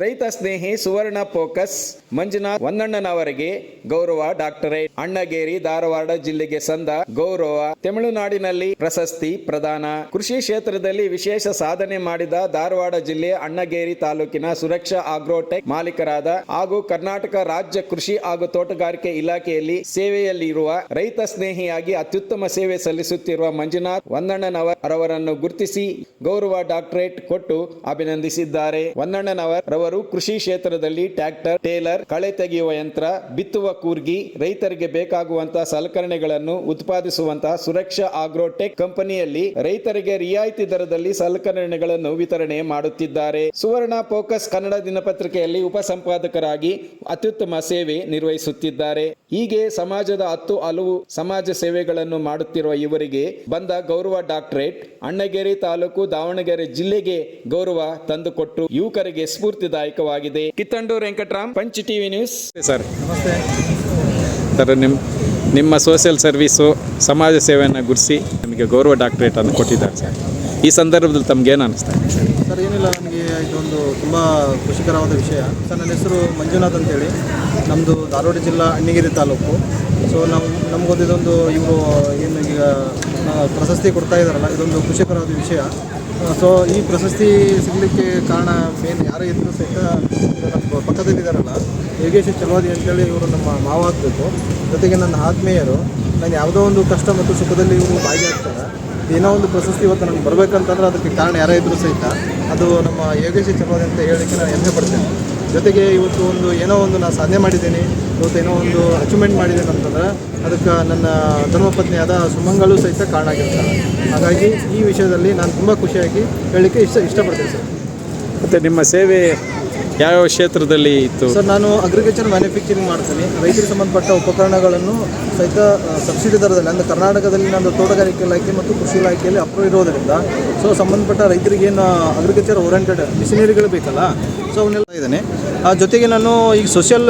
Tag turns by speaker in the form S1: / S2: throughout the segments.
S1: ರೈತ ಸ್ನೇಹಿ ಸುವರ್ಣ ಫೋಕಸ್ ಮಂಜುನಾಥ್ ವಂದಣ್ಣನವರಿಗೆ ಗೌರವ ಡಾಕ್ಟರೇಟ್ ಅಣ್ಣಗೇರಿ ಧಾರವಾಡ ಜಿಲ್ಲೆಗೆ ಸಂದ ಗೌರವ. ತಮಿಳುನಾಡಿನಲ್ಲಿ ಪ್ರಶಸ್ತಿ ಪ್ರದಾನ. ಕೃಷಿ ಕ್ಷೇತ್ರದಲ್ಲಿ ವಿಶೇಷ ಸಾಧನೆ ಮಾಡಿದ ಧಾರವಾಡ ಜಿಲ್ಲೆ ಅಣ್ಣಗೇರಿ ತಾಲೂಕಿನ ಸುರಕ್ಷಾ ಆಗ್ರೋಟೆಕ್ ಮಾಲೀಕರಾದ ಹಾಗೂ ಕರ್ನಾಟಕ ರಾಜ್ಯ ಕೃಷಿ ಹಾಗೂ ತೋಟಗಾರಿಕೆ ಇಲಾಖೆಯಲ್ಲಿ ಸೇವೆಯಲ್ಲಿರುವ ರೈತ ಸ್ನೇಹಿಯಾಗಿ ಅತ್ಯುತ್ತಮ ಸೇವೆ ಸಲ್ಲಿಸುತ್ತಿರುವ ಮಂಜುನಾಥ್ ಒಂದಣ್ಣನವರ್ ಅವರನ್ನು ಗುರುತಿಸಿ ಗೌರವ ಡಾಕ್ಟರೇಟ್ ಕೊಟ್ಟು ಅಭಿನಂದಿಸಿದ್ದಾರೆ. ವಂದಣ್ಣನವರ್ ರವರು ಕೃಷಿ ಕ್ಷೇತ್ರದಲ್ಲಿ ಟ್ರ್ಯಾಕ್ಟರ್, ಟೇಲರ್, ಕಳೆ ತೆಗೆಯುವ ಯಂತ್ರ, ಬಿತ್ತುವ ಕೂರ್ಗಿ, ರೈತರಿಗೆ ಬೇಕಾಗುವಂತಹ ಸಲಕರಣೆಗಳನ್ನು ಉತ್ಪಾದಿಸುವಂತಹ ಸುರಕ್ಷಾ ಆಗ್ರೋಟೆಕ್ ಕಂಪನಿಯಲ್ಲಿ ರೈತರಿಗೆ ರಿಯಾಯಿತಿ ದರದಲ್ಲಿ ಸಲಕರಣೆಗಳನ್ನು ವಿತರಣೆ ಮಾಡುತ್ತಿದ್ದಾರೆ. ಸುವರ್ಣ ಫೋಕಸ್ ಕನ್ನಡ ದಿನಪತ್ರಿಕೆಯಲ್ಲಿ ಉಪಸಂಪಾದಕರಾಗಿ ಅತ್ಯುತ್ತಮ ಸೇವೆ ನಿರ್ವಹಿಸುತ್ತಿದ್ದಾರೆ. ಹೀಗೆ ಸಮಾಜದ ಹತ್ತು ಹಲವು ಸಮಾಜ ಸೇವೆಗಳನ್ನು ಮಾಡುತ್ತಿರುವ ಇವರಿಗೆ ಬಂದ ಗೌರವ ಡಾಕ್ಟರೇಟ್, ಅಣ್ಣಗೇರಿ ತಾಲೂಕು ದಾವಣಗೆರೆ ಜಿಲ್ಲೆಗೆ ಗೌರವ ತಂದುಕೊಟ್ಟು ಯುವಕರಿಗೆ ಸ್ಫೂರ್ತಿದಾಯಕವಾಗಿದೆ Kittandur Venkataram Punch TV news.
S2: Sir.
S1: ನಮಸ್ತೆ
S2: ಸರ್ ನಿಮ್ಮ ನಿಮ್ಮ ಸೋಷಿಯಲ್ ಸರ್ವಿಸು ಸಮಾಜ ಸೇವೆಯನ್ನು ಗುರಿಸಿ ನಿಮಗೆ ಗೌರವ ಡಾಕ್ಟರೇಟನ್ನು ಕೊಟ್ಟಿದ್ದಾರೆ ಸರ್. ಈ ಸಂದರ್ಭದಲ್ಲಿ ತಮಗೇನು ಅನಿಸ್ತಾ ಇದೆ? ಸರ್
S3: ಸರ್ ಏನಿಲ್ಲ ನನಗೆ ಇದೊಂದು ತುಂಬ ಖುಷಿಕರವಾದ ವಿಷಯ. ಸರ್ ನನ್ನ ಹೆಸರು ಮಂಜುನಾಥ್ ಅಂತೇಳಿ. ನಮ್ಮದು ಧಾರವಾಡ ಜಿಲ್ಲಾ ಅಣ್ಣಿಗಿರಿ ತಾಲೂಕು. ಸೊ ನಮ್ಮ ನಮಗೊಂದು ಇದೊಂದು ಇವರು ಏನು ಈಗ ಪ್ರಶಸ್ತಿ ಕೊಡ್ತಾ ಇದ್ದಾರಲ್ಲ ಇದೊಂದು ಖುಷಿಕರವಾದ ವಿಷಯ. ಸೊ ಈ ಪ್ರಶಸ್ತಿ ಸಿಗಲಿಕ್ಕೆ ಕಾರಣ ಮೇನ್ ಯಾರೇ ಇದ್ದರೂ ಸಹಿತ ನಮ್ಮ ಪಕ್ಕದಲ್ಲಿದ್ದಾರಲ್ಲ ಯೋಗೇಶ್ ಚಲೋದಿ ಅಂತೇಳಿ ಇವರು ನಮ್ಮ ಮಾವ ಆಗಬೇಕು. ಜೊತೆಗೆ ನನ್ನ ಆತ್ಮೀಯರು, ನಾನು ಯಾವುದೋ ಒಂದು ಕಷ್ಟ ಮತ್ತು ಸುಖದಲ್ಲಿ ಇವರು ಭಾಗಿಯಾಗ್ತಾರೆ. ಏನೋ ಒಂದು ಪ್ರಶಸ್ತಿ ಇವತ್ತು ನನಗೆ ಬರಬೇಕಂತಂದ್ರೆ ಅದಕ್ಕೆ ಕಾರಣ ಯಾರೇ ಇದ್ರು ಸಹಿತ ಅದು ನಮ್ಮ ಯೋಗೇಶ್ ಚಲೋದಿ ಅಂತ ಹೇಳಲಿಕ್ಕೆ ನಾನು ಹೆಮ್ಮೆ ಪಡ್ತೇನೆ. ಜೊತೆಗೆ ಇವತ್ತು ಒಂದು ಏನೋ ಒಂದು ನಾನು ಸಾಧನೆ ಮಾಡಿದ್ದೇನೆ, ಇವತ್ತು ಏನೋ ಒಂದು ಅಚೀವ್ಮೆಂಟ್ ಮಾಡಿದ್ದೇನೆ ಅಂತಂದ್ರೆ ಅದಕ್ಕೆ ನನ್ನ ಧರ್ಮಪತ್ನಿಯಾದ ಸುಮಂಗಳು ಸಹಿತ ಕಾರಣ ಆಗಿರ್ತಾರೆ ಹಾಗಾಗಿ ಈ ವಿಷಯದಲ್ಲಿ ನಾನು ತುಂಬ ಖುಷಿಯಾಗಿ ಹೇಳಲಿಕ್ಕೆ ಇಷ್ಟ ಇಷ್ಟಪಡ್ತೀನಿ ಸರ್.
S2: ಮತ್ತು ನಿಮ್ಮ ಸೇವೆ ಯಾವ್ಯಾವ ಕ್ಷೇತ್ರದಲ್ಲಿ ಇತ್ತು?
S3: ಸರ್, ನಾನು ಅಗ್ರಿಕಲ್ಚರ್ ಮ್ಯಾನುಫ್ಯಾಕ್ಚರಿಂಗ್ ಮಾಡ್ತೀನಿ. ರೈತರಿಗೆ ಸಂಬಂಧಪಟ್ಟ ಉಪಕರಣಗಳನ್ನು ಸಹಿತ ಸಬ್ಸಿಡಿ ದರದಲ್ಲಿ, ಅಂದರೆ ಕರ್ನಾಟಕದಲ್ಲಿ ನಾನು ತೋಟಗಾರಿಕೆ ಇಲಾಖೆ ಮತ್ತು ಕೃಷಿ ಇಲಾಖೆಯಲ್ಲಿ ಅಪ್ರೂವ್ ಇರೋದರಿಂದ ಸೊ ಸಂಬಂಧಪಟ್ಟ ರೈತರಿಗೆ ಏನು ಅಗ್ರಿಕಲ್ಚರ್ ಓರಿಯೆಂಟೆಡ್ ಮಿಷಿನರಿಗಳು ಬೇಕಲ್ಲ ಸೊ ಅವನ್ನೆಲ್ಲ ಇದ್ದೇನೆ. ಆ, ಜೊತೆಗೆ ನಾನು ಈಗ ಸೋಷಿಯಲ್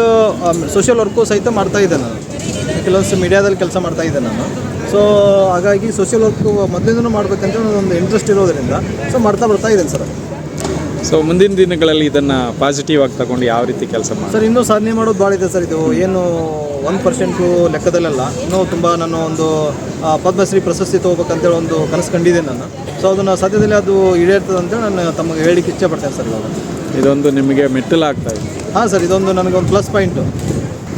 S3: ಸೋಷಿಯಲ್ ವರ್ಕು ಸಹಿತ ಮಾಡ್ತಾ ಇದ್ದೆ ನಾನು. ಕೆಲವೊಂದು ಮೀಡಿಯಾದಲ್ಲಿ ಕೆಲಸ ಮಾಡ್ತಾ ಇದ್ದೆ ನಾನು. ಸೊ ಹಾಗಾಗಿ ಸೋಷಿಯಲ್ ವರ್ಕು ಮೊದಲಿಂದನೂ ಮಾಡಬೇಕಂತ ಒಂದು ಇಂಟ್ರೆಸ್ಟ್ ಇರೋದರಿಂದ ಸೊ ಮಾಡ್ತಾ ಬರ್ತಾ ಇದ್ದೇನೆ ಸರ್.
S2: ಸೊ ಮುಂದಿನ ದಿನಗಳಲ್ಲಿ ಇದನ್ನು ಪಾಸಿಟಿವ್ ಆಗಿ ತಗೊಂಡು ಯಾವ ರೀತಿ ಕೆಲಸ ಮಾಡಿ
S3: ಸರ್ ಇನ್ನೂ ಸಾಧನೆ ಮಾಡೋದು ಭಾಳ ಇದೆ ಸರ್ ಇದು. ಏನು ಒನ್ ಪರ್ಸೆಂಟು ಲೆಕ್ಕದಲ್ಲೆಲ್ಲ. ಇನ್ನೂ ತುಂಬ ನಾನು ಒಂದು ಪದ್ಮಶ್ರೀ ಪ್ರಶಸ್ತಿ ತಗೋಬೇಕಂತೇಳಿ ಒಂದು ಕನಸು ಕಂಡಿದೆ ನಾನು. ಸೊ ಅದನ್ನು ಸದ್ಯದಲ್ಲಿ ಅದು ಈಡೇರ್ತದೆ ಅಂತೇಳಿ ನಾನು ತಮಗೆ ಹೇಳಿಕ್ಕೆ ಇಚ್ಛೆ ಪಡ್ತೇನೆ ಸರ್ ಇವಾಗ.
S2: ಇದೊಂದು ನಿಮಗೆ ಮೆಟ್ಟಲಾಗ್ತಾ ಇದೆ.
S3: ಹಾಂ ಸರ್ ಇದೊಂದು ನನಗೊಂದು ಪ್ಲಸ್ ಪಾಯಿಂಟು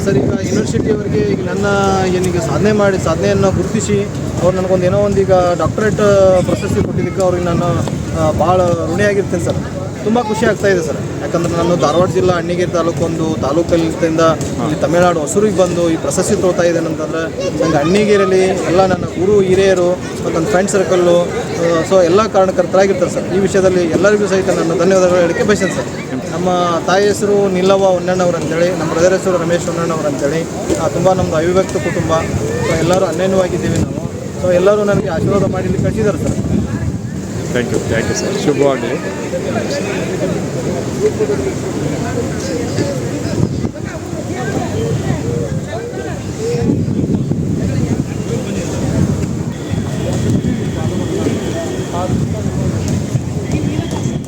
S3: ಸರ್ ಈಗ ಯೂನಿವರ್ಸಿಟಿಯವರಿಗೆ ಈಗ ನನ್ನ ಏನೀಗ ಸಾಧನೆ ಮಾಡಿ ಸಾಧನೆಯನ್ನು ಗುರುತಿಸಿ ಅವ್ರು ನನಗೊಂದು ಏನೋ ಒಂದು ಈಗ ಡಾಕ್ಟರೇಟ್ ಪ್ರಶಸ್ತಿ ಕೊಟ್ಟಿದ್ದಕ್ಕೆ ಅವ್ರಿಗೆ ನಾನು ಭಾಳ ಋಣಿಯಾಗಿರ್ತೀನಿ ಸರ್. ತುಂಬ ಖುಷಿ ಆಗ್ತಾ ಇದೆ ಸರ್. ಯಾಕಂದ್ರೆ ನಾನು ಧಾರವಾಡ ಜಿಲ್ಲಾ ಅಣ್ಣಿಗೇರಿ ತಾಲೂಕು ಒಂದು ತಾಲೂಕಲ್ಲಿಂದ ಇಲ್ಲಿ ತಮಿಳುನಾಡು ಹೊಸೂರಿಗೆ ಬಂದು ಈ ಪ್ರಶಸ್ತಿ ತೋತಾ ಇದ್ದೇನೆ ಅಂತಂದರೆ ನಂಗೆ ಅಣ್ಣಿಗೇರಿಯಲ್ಲಿ ಎಲ್ಲ ನನ್ನ ಗುರು, ಹಿರಿಯರು ಮತ್ತು ನನ್ನ ಫ್ರೆಂಡ್ ಸರ್ಕಲ್ಲು ಸೊ ಎಲ್ಲ ಕಾರಣಕರ್ತರಾಗಿರ್ತಾರೆ ಸರ್. ಈ ವಿಷಯದಲ್ಲಿ ಎಲ್ಲರಿಗೂ ಸಹಿತ ನನ್ನ ಧನ್ಯವಾದಗಳು ಹೇಳಕ್ಕೆ ಬಯಸ್ತೇನೆ ಸರ್. ನಮ್ಮ ತಾಯಿ ಹೆಸರು ನಿಲ್ಲವ್ವ ಹೊನ್ನಣ್ಣವ್ರು ಅಂತೇಳಿ, ನಮ್ಮ ಬ್ರದರ್ ಹೆಸರು ರಮೇಶ್ ಹೊನ್ನಣ್ಣವ್ರು ಅಂತೇಳಿ ತುಂಬ ನಮ್ಮದು ಅವಿಭಕ್ತ ಕುಟುಂಬ ಸೊ ಎಲ್ಲರೂ ಅನ್ಯನ್ಯವಾಗಿದ್ದೀವಿ ನಾವು. ಸೊ ಎಲ್ಲರೂ ನನಗೆ ಆಶೀರ್ವಾದ ಮಾಡಿ ಕಟ್ಟಿದ್ದಾರೆ sir.
S2: Thank you thank you sir ಶುಭವಾಗಲಿ.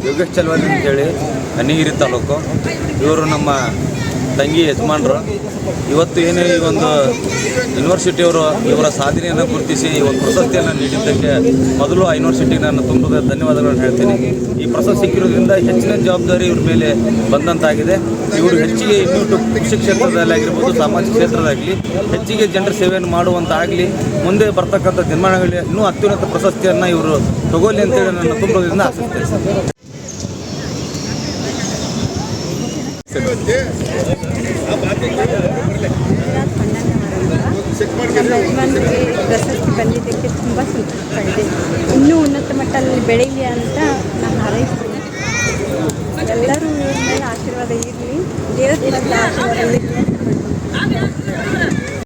S4: ಯೋಗೇಶ್ ಚಲ್ವಾದಿ ಅಂತೇಳಿ ಅನಿಗಿರಿ ತಾಲೂಕು. ಇವರು ನಮ್ಮ ತಂಗಿ ಯಜಮಾನರು, ಇವತ್ತು ಏನೇ ಈ ಒಂದು ಯೂನಿವರ್ಸಿಟಿಯವರು ಇವರ ಸಾಧನೆಯನ್ನು ಗುರುತಿಸಿ ಈ ಒಂದು ಪ್ರಶಸ್ತಿಯನ್ನು ನೀಡಿದ್ದಕ್ಕೆ ಮೊದಲು ಆ ಯೂನಿವರ್ಸಿಟಿಗೆ ನಾನು ತುಂಬ ಧನ್ಯವಾದಗಳನ್ನು ಹೇಳ್ತೀನಿ. ಈ ಪ್ರಶಸ್ತಿ ಸಿಕ್ಕಿರೋದ್ರಿಂದ ಹೆಚ್ಚಿನ ಜವಾಬ್ದಾರಿ ಇವ್ರ ಮೇಲೆ ಬಂದಂತಾಗಿದೆ. ಇವರು ಹೆಚ್ಚಿಗೆ ಇನ್ನೂ ಕೃಷಿ ಕ್ಷೇತ್ರದಲ್ಲಿ ಆಗಿರ್ಬೋದು, ಸಾಮಾಜಿಕ ಕ್ಷೇತ್ರದಾಗಲಿ ಹೆಚ್ಚಿಗೆ ಜನರ ಸೇವೆಯನ್ನು ಮಾಡುವಂತಾಗಲಿ, ಮುಂದೆ ಬರ್ತಕ್ಕಂಥ ದಿನಮಾನಗಳಲ್ಲಿ ಇನ್ನೂ ಅತ್ಯುನ್ನತ ಪ್ರಶಸ್ತಿಯನ್ನು ಇವರು ತಗೋಲಿ ಅಂತೇಳಿ ನನ್ನ ತುಂಬದಿಂದ ಆಶಿಸ್ತೇನೆ.
S5: ಯಜಮಾನ್ರಿಗೆ ಪ್ರಶಸ್ತಿ ಬಂದಿದ್ದಕ್ಕೆ ತುಂಬ ಸಂತೋಷ ಇನ್ನೂ ಉನ್ನತ ಮಟ್ಟದಲ್ಲಿ ಬೆಳೀಲಿ ಅಂತ ನಾನು ಹಾರೈಸ್ತೀನಿ. ಎಲ್ಲರೂ ಮೇಲೆ ಆಶೀರ್ವಾದ ಇರಲಿ. ಮೇಲೆ ಆಶೀರ್ವಾದ ಇರಲಿ.